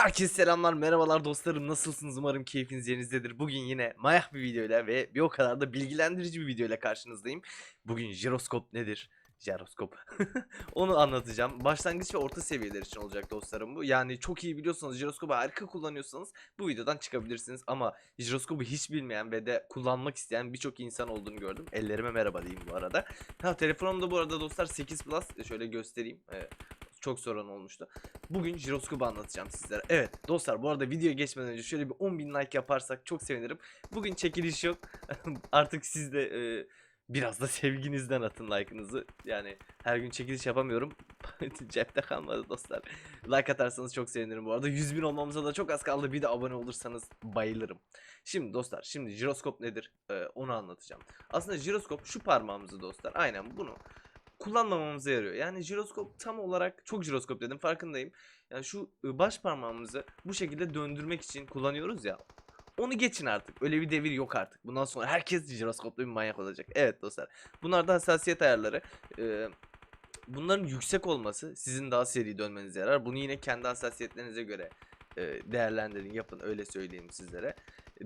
Herkese selamlar, merhabalar dostlarım. Nasılsınız? Umarım keyfiniz yerinizdedir. Bugün yine mayak bir videoyla ve bir o kadar da bilgilendirici bir videoyla karşınızdayım. Bugün jiroskop nedir? Jiroskop. Onu anlatacağım. Başlangıç ve orta seviyeler için olacak dostlarım bu. Yani çok iyi biliyorsanız jiroskopu harika kullanıyorsanız bu videodan çıkabilirsiniz. Ama jiroskopu hiç bilmeyen ve de kullanmak isteyen birçok insan olduğunu gördüm. Ellerime merhaba diyeyim bu arada. Ha telefonumda bu arada dostlar 8 Plus. Şöyle göstereyim. Ee, çok soran olmuştu. Bugün jiroskopu anlatacağım sizlere. Evet dostlar bu arada videoya geçmeden önce şöyle bir 10.000 like yaparsak çok sevinirim. Bugün çekiliş yok. Artık siz de e, biraz da sevginizden atın like'ınızı. Yani her gün çekiliş yapamıyorum. Cepte kalmadı dostlar. Like atarsanız çok sevinirim bu arada. 100 bin olmamıza da çok az kaldı. Bir de abone olursanız bayılırım. Şimdi dostlar şimdi jiroskop nedir E, onu anlatacağım. Aslında jiroskop şu parmağımızı dostlar. Aynen bunu kullanmamamıza yarıyor. Yani jiroskop tam olarak çok jiroskop dedim farkındayım. Yani şu ı, baş parmağımızı bu şekilde döndürmek için kullanıyoruz ya. Onu geçin artık. Öyle bir devir yok artık. Bundan sonra herkes jiroskoplu bir manyak olacak. Evet dostlar. Bunlar da hassasiyet ayarları. Ee, bunların yüksek olması sizin daha seri dönmenize yarar. Bunu yine kendi hassasiyetlerinize göre değerlendirin, yapın öyle söyleyeyim sizlere.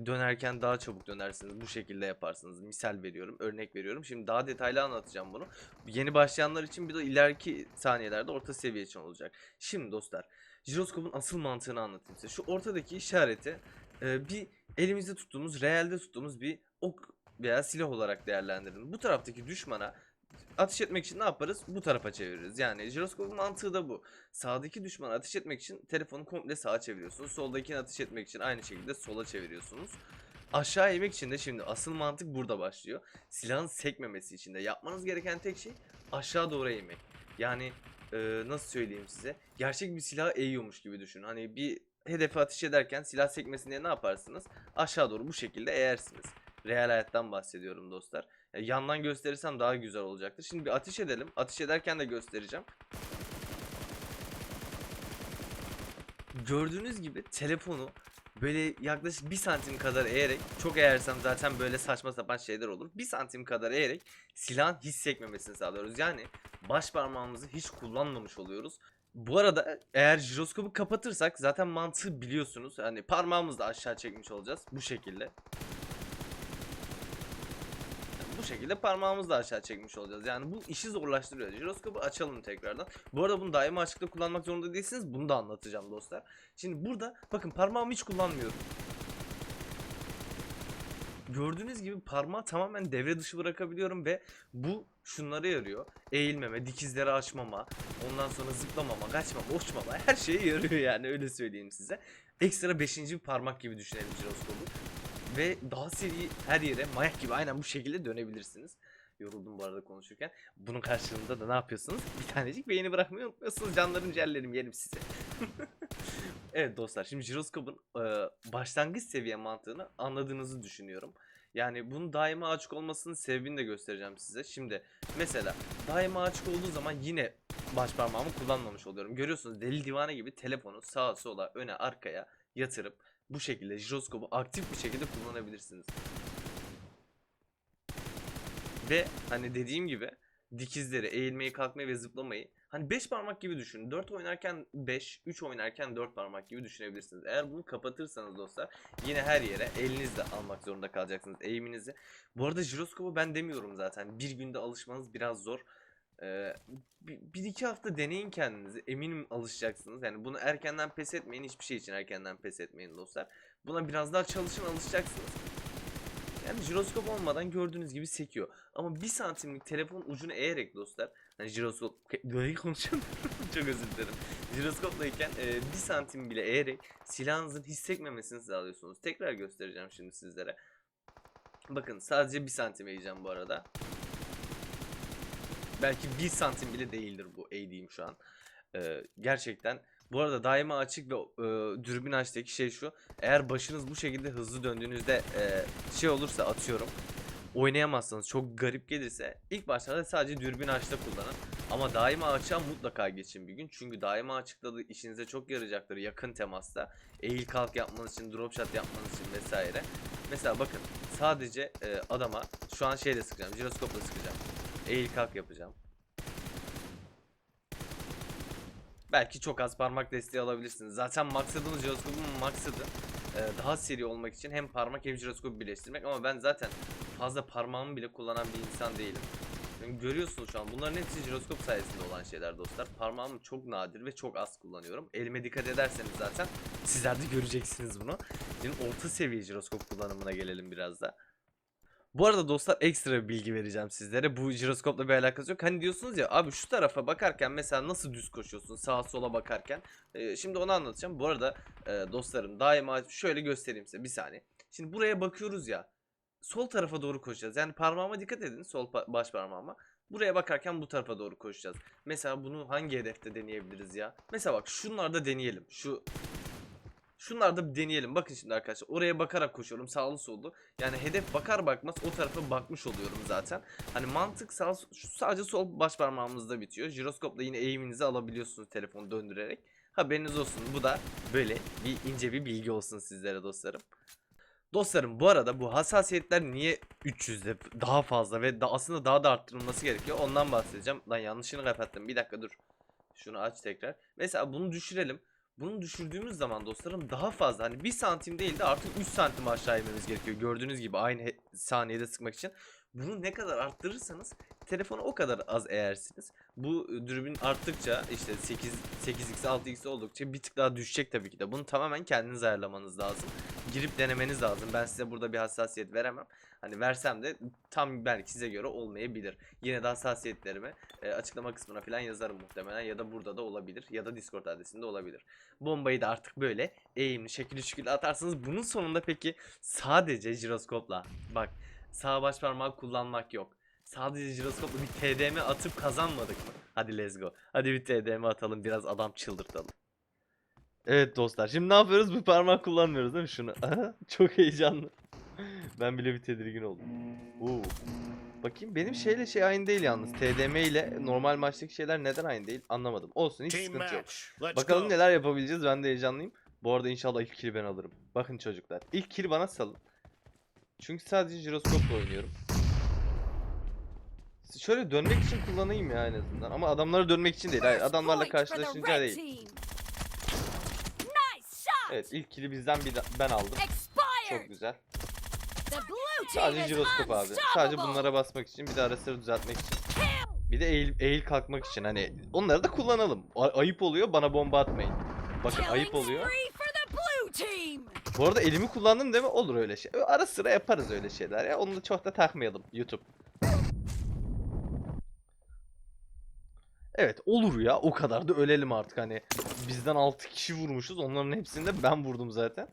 Dönerken daha çabuk dönersiniz. Bu şekilde yaparsınız. Misal veriyorum, örnek veriyorum. Şimdi daha detaylı anlatacağım bunu. Yeni başlayanlar için bir de ileriki saniyelerde orta seviye için olacak. Şimdi dostlar, jiroskopun asıl mantığını anlatayım size. Şu ortadaki işareti e, bir elimizde tuttuğumuz, realde tuttuğumuz bir ok veya silah olarak değerlendirin. Bu taraftaki düşmana ateş etmek için ne yaparız? Bu tarafa çeviririz. Yani jiroskopun mantığı da bu. Sağdaki düşmana ateş etmek için telefonu komple sağa çeviriyorsunuz. Soldakini ateş etmek için aynı şekilde sola çeviriyorsunuz. Aşağı inmek için de şimdi asıl mantık burada başlıyor. Silahın sekmemesi için de yapmanız gereken tek şey aşağı doğru eğmek. Yani e, nasıl söyleyeyim size? Gerçek bir silah eğiyormuş gibi düşünün. Hani bir hedefe ateş ederken silah sekmesin diye ne yaparsınız? Aşağı doğru bu şekilde eğersiniz. Real hayattan bahsediyorum dostlar. Ya yandan gösterirsem daha güzel olacaktır. Şimdi bir ateş edelim. Ateş ederken de göstereceğim. Gördüğünüz gibi telefonu böyle yaklaşık bir santim kadar eğerek çok eğersem zaten böyle saçma sapan şeyler olur. Bir santim kadar eğerek silahın hiç sekmemesini sağlıyoruz. Yani baş parmağımızı hiç kullanmamış oluyoruz. Bu arada eğer jiroskopu kapatırsak zaten mantığı biliyorsunuz. Parmağımızı da aşağı çekmiş olacağız bu şekilde. Şekilde parmağımızı da aşağı çekmiş olacağız. Yani bu işi zorlaştırıyor. Jiroskopu açalım tekrardan. Bu arada bunu daima açıkta kullanmak zorunda değilsiniz. Bunu da anlatacağım dostlar. Şimdi burada bakın parmağımı hiç kullanmıyorum. Gördüğünüz gibi parmağı tamamen devre dışı bırakabiliyorum ve bu şunlara yarıyor. Eğilmeme, dikizleri açmama, ondan sonra zıplamama, kaçmama, uçmama her şeye yarıyor yani öyle söyleyeyim size. Ekstra 5. bir parmak gibi düşünelim jiroskopu. Ve daha seri her yere mayak gibi aynen bu şekilde dönebilirsiniz. Yoruldum bu arada konuşurken. Bunun karşılığında da ne yapıyorsunuz? Bir tanecik beğeni bırakmayı unutmuyorsunuz. Canlarım ciğerlerim yerim size. evet dostlar şimdi jiroskopun e, başlangıç seviye mantığını anladığınızı düşünüyorum. Yani bunun daima açık olmasının sebebini de göstereceğim size. Şimdi mesela daima açık olduğu zaman yine baş parmağımı kullanmamış oluyorum. Görüyorsunuz deli divane gibi telefonu sağa sola öne arkaya yatırıp bu şekilde jiroskopu aktif bir şekilde kullanabilirsiniz. Ve hani dediğim gibi dikizleri, eğilmeyi, kalkmayı ve zıplamayı hani 5 parmak gibi düşünün. 4 oynarken 5, 3 oynarken 4 parmak gibi düşünebilirsiniz. Eğer bunu kapatırsanız dostlar yine her yere elinizle almak zorunda kalacaksınız eğiminizi. Bu arada jiroskopu ben demiyorum zaten. Bir günde alışmanız biraz zor. Ee, bir, bir iki hafta deneyin kendinizi. Eminim alışacaksınız. Yani bunu erkenden pes etmeyin. Hiçbir şey için erkenden pes etmeyin dostlar. Buna biraz daha çalışın alışacaksınız. Yani jiroskop olmadan gördüğünüz gibi sekiyor. Ama bir santimlik telefon ucunu eğerek dostlar. Hani jiroskop... Böyle konuşamıyorum. Çok özür dilerim. Jiroskoplayken e, bir santim bile eğerek silahınızın hissetmemesini sağlıyorsunuz. Tekrar göstereceğim şimdi sizlere. Bakın sadece bir santim eğeceğim bu arada. Belki bir santim bile değildir bu eğdiğim şu an. Ee, gerçekten bu arada daima açık ve e, dürbün açtaki şey şu. Eğer başınız bu şekilde hızlı döndüğünüzde e, şey olursa atıyorum. Oynayamazsanız çok garip gelirse ilk başlarda sadece dürbün açta kullanın. Ama daima açığa mutlaka geçin bir gün. Çünkü daima açıkta da işinize çok yarayacaktır yakın temasta. Eğil kalk yapmanız için, drop shot yapmanız için vesaire. Mesela bakın sadece e, adama şu an şeyle sıkacağım, jiroskopla sıkacağım. Eğil kalk yapacağım. belki çok az parmak desteği alabilirsiniz. Zaten maksadımız jiroskopun maksadı e, daha seri olmak için hem parmak hem jiroskopu birleştirmek ama ben zaten fazla parmağımı bile kullanan bir insan değilim. Görüyorsunuz şu an bunların hepsi jiroskop sayesinde olan şeyler dostlar. Parmağımı çok nadir ve çok az kullanıyorum. Elime dikkat ederseniz zaten sizler de göreceksiniz bunu. Şimdi orta seviye jiroskop kullanımına gelelim biraz da. Bu arada dostlar ekstra bir bilgi vereceğim sizlere. Bu jiroskopla bir alakası yok. Hani diyorsunuz ya abi şu tarafa bakarken mesela nasıl düz koşuyorsun sağa sola bakarken. Ee, şimdi onu anlatacağım. Bu arada e, dostlarım daima şöyle göstereyim size bir saniye. Şimdi buraya bakıyoruz ya. Sol tarafa doğru koşacağız. Yani parmağıma dikkat edin. Sol pa- baş parmağıma. Buraya bakarken bu tarafa doğru koşacağız. Mesela bunu hangi hedefte deneyebiliriz ya? Mesela bak şunlarda deneyelim. Şu Şunlarda bir deneyelim. Bakın şimdi arkadaşlar. Oraya bakarak koşuyorum. Sağlı sollu. Yani hedef bakar bakmaz o tarafa bakmış oluyorum zaten. Hani mantık sağ, sadece sol baş parmağımızda bitiyor. Jiroskopla yine eğiminizi alabiliyorsunuz telefonu döndürerek. Haberiniz olsun. Bu da böyle bir ince bir bilgi olsun sizlere dostlarım. Dostlarım bu arada bu hassasiyetler niye 300'de daha fazla ve da aslında daha da arttırılması gerekiyor. Ondan bahsedeceğim. Lan yanlışını kapattım. Bir dakika dur. Şunu aç tekrar. Mesela bunu düşürelim. Bunu düşürdüğümüz zaman dostlarım daha fazla hani 1 santim değil de artık 3 santim aşağı inmemiz gerekiyor. Gördüğünüz gibi aynı saniyede sıkmak için. Bunu ne kadar arttırırsanız telefonu o kadar az eğersiniz. Bu e, dürbün arttıkça işte 8 8x 6x oldukça bir tık daha düşecek tabii ki de. Bunu tamamen kendiniz ayarlamanız lazım. Girip denemeniz lazım. Ben size burada bir hassasiyet veremem. Hani versem de tam belki size göre olmayabilir. Yine de hassasiyetlerimi e, açıklama kısmına falan yazarım muhtemelen ya da burada da olabilir ya da Discord adresinde olabilir. Bombayı da artık böyle eğimli şekilli şekilli atarsınız. Bunun sonunda peki sadece jiroskopla bak sağ baş parmağı kullanmak yok. Sadece jiroskopla bir TDM atıp kazanmadık mı? Hadi let's go. Hadi bir TDM atalım biraz adam çıldırtalım. Evet dostlar şimdi ne yapıyoruz? Bu parmağı kullanmıyoruz değil mi şunu? Çok heyecanlı. Ben bile bir tedirgin oldum. Oo. Bakayım benim şeyle şey aynı değil yalnız. TDM ile normal maçtaki şeyler neden aynı değil anlamadım. Olsun hiç Team sıkıntı yok. Let's Bakalım go. neler yapabileceğiz ben de heyecanlıyım. Bu arada inşallah ilk kill'i ben alırım. Bakın çocuklar ilk kill'i bana salın. Çünkü sadece jiroskopla oynuyorum. Şöyle dönmek için kullanayım ya en azından. Ama adamlara dönmek için değil. Hayır, adamlarla karşılaşınca değil. Evet ilk kill'i bizden bir ben aldım. Çok güzel. Sadece jiroskop abi. Sadece bunlara basmak için bir de ara sıra düzeltmek için. Bir de eğil, eğil kalkmak için hani onları da kullanalım. A- ayıp oluyor bana bomba atmayın. Bakın ayıp oluyor. Bu arada elimi kullandım değil mi? Olur öyle şey. Ara sıra yaparız öyle şeyler ya. Onu da çok da takmayalım YouTube. Evet olur ya. O kadar da ölelim artık hani. Bizden 6 kişi vurmuşuz. Onların hepsini de ben vurdum zaten.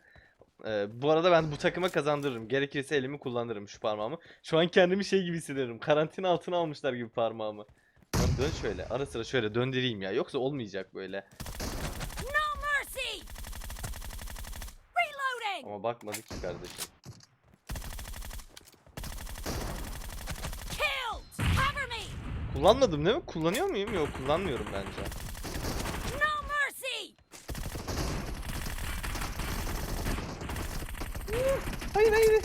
Ee, bu arada ben bu takıma kazandırırım. Gerekirse elimi kullanırım şu parmağımı. Şu an kendimi şey gibi hissediyorum. Karantina altına almışlar gibi parmağımı. Lan dön şöyle. Ara sıra şöyle döndüreyim ya. Yoksa olmayacak böyle. Ama bakmadık ki kardeşim. Killed. Cover me. Kullanmadım değil mi? Kullanıyor muyum? Yok kullanmıyorum bence. No mercy. Hayır hayır.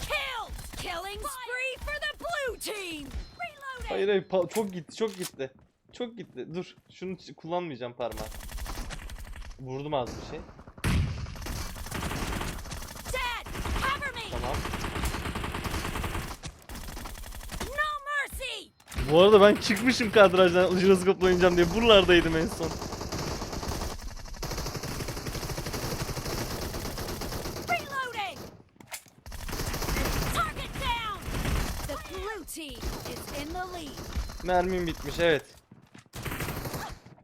Killed. Killing spree for the blue team. Reloading. Hayır hayır pa- çok gitti çok gitti. Çok gitti. Dur şunu kullanmayacağım parmağı. Vurdum az bir şey. Bu arada ben çıkmışım kadrajdan jiroskopla oynayacağım diye buralardaydım en son. Reloading. Target down. The blue team is in the lead. Mermim bitmiş evet.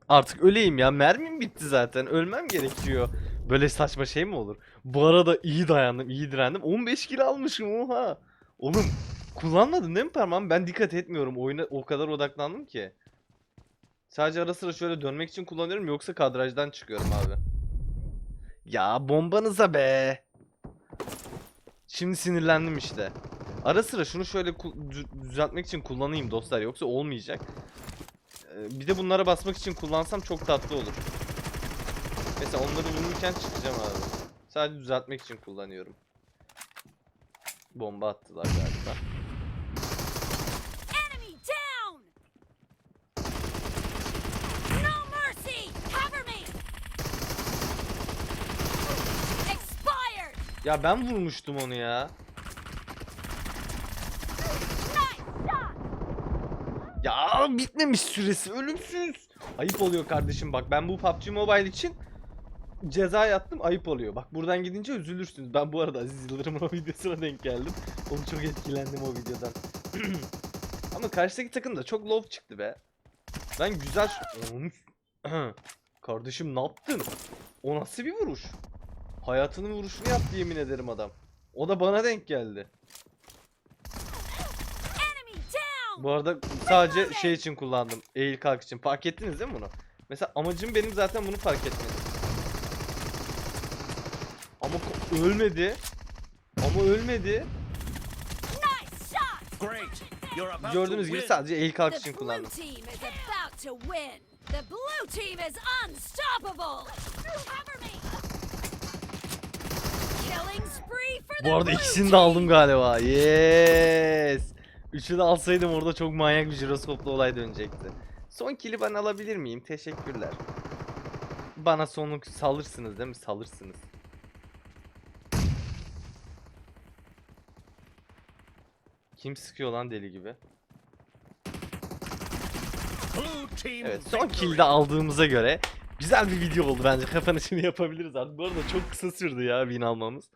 Artık öleyim ya. Mermim bitti zaten. Ölmem gerekiyor. Böyle saçma şey mi olur? Bu arada iyi dayandım, iyi direndim. 15 kilo almışım oha. Oğlum kullanmadın değil mi parmağımı? Ben dikkat etmiyorum. Oyuna o kadar odaklandım ki. Sadece ara sıra şöyle dönmek için kullanıyorum yoksa kadrajdan çıkıyorum abi. Ya bombanıza be. Şimdi sinirlendim işte. Ara sıra şunu şöyle düzeltmek için kullanayım dostlar yoksa olmayacak. Ee, bir de bunlara basmak için kullansam çok tatlı olur. Mesela onları vururken çıkacağım abi. Sadece düzeltmek için kullanıyorum. Bomba attılar galiba. Ya ben vurmuştum onu ya. Ya bitmemiş süresi ölümsüz. Ayıp oluyor kardeşim bak ben bu PUBG Mobile için ceza yattım ayıp oluyor. Bak buradan gidince üzülürsünüz. Ben bu arada Aziz Yıldırım'ın o videosuna denk geldim. Onu çok etkilendim o videodan. Ama karşıdaki takım da çok low çıktı be. Ben güzel... Kardeşim ne yaptın? O nasıl bir vuruş? Hayatının vuruşunu yaptı yemin ederim adam. O da bana denk geldi. Bu arada sadece şey için kullandım. Eğil kalk için. Fark ettiniz değil mi bunu? Mesela amacım benim zaten bunu fark etmedi. Ama ölmedi. Ama ölmedi. Gördüğünüz gibi sadece eğil kalk için kullandım. The blue team is unstoppable. Cover me. Bu arada ikisini de aldım galiba. Yes. Üçünü alsaydım orada çok manyak bir jiroskoplu olay dönecekti. Son kili ben alabilir miyim? Teşekkürler. Bana sonluk salırsınız değil mi? Salırsınız. Kim sıkıyor lan deli gibi? Evet son victory. kill de aldığımıza göre güzel bir video oldu bence kapanışını yapabiliriz artık. Bu arada çok kısa sürdü ya win almamız.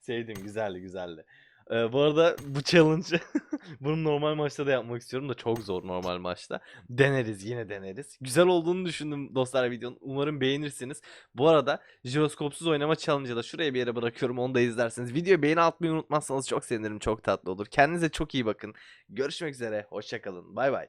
Sevdim güzeldi güzeldi. Ee, bu arada bu challenge bunu normal maçta da yapmak istiyorum da çok zor normal maçta. Deneriz yine deneriz. Güzel olduğunu düşündüm dostlar videonun. Umarım beğenirsiniz. Bu arada jiroskopsuz oynama challenge'ı da şuraya bir yere bırakıyorum onu da izlersiniz. Videoya beğeni atmayı unutmazsanız çok sevinirim çok tatlı olur. Kendinize çok iyi bakın. Görüşmek üzere hoşçakalın bay bay.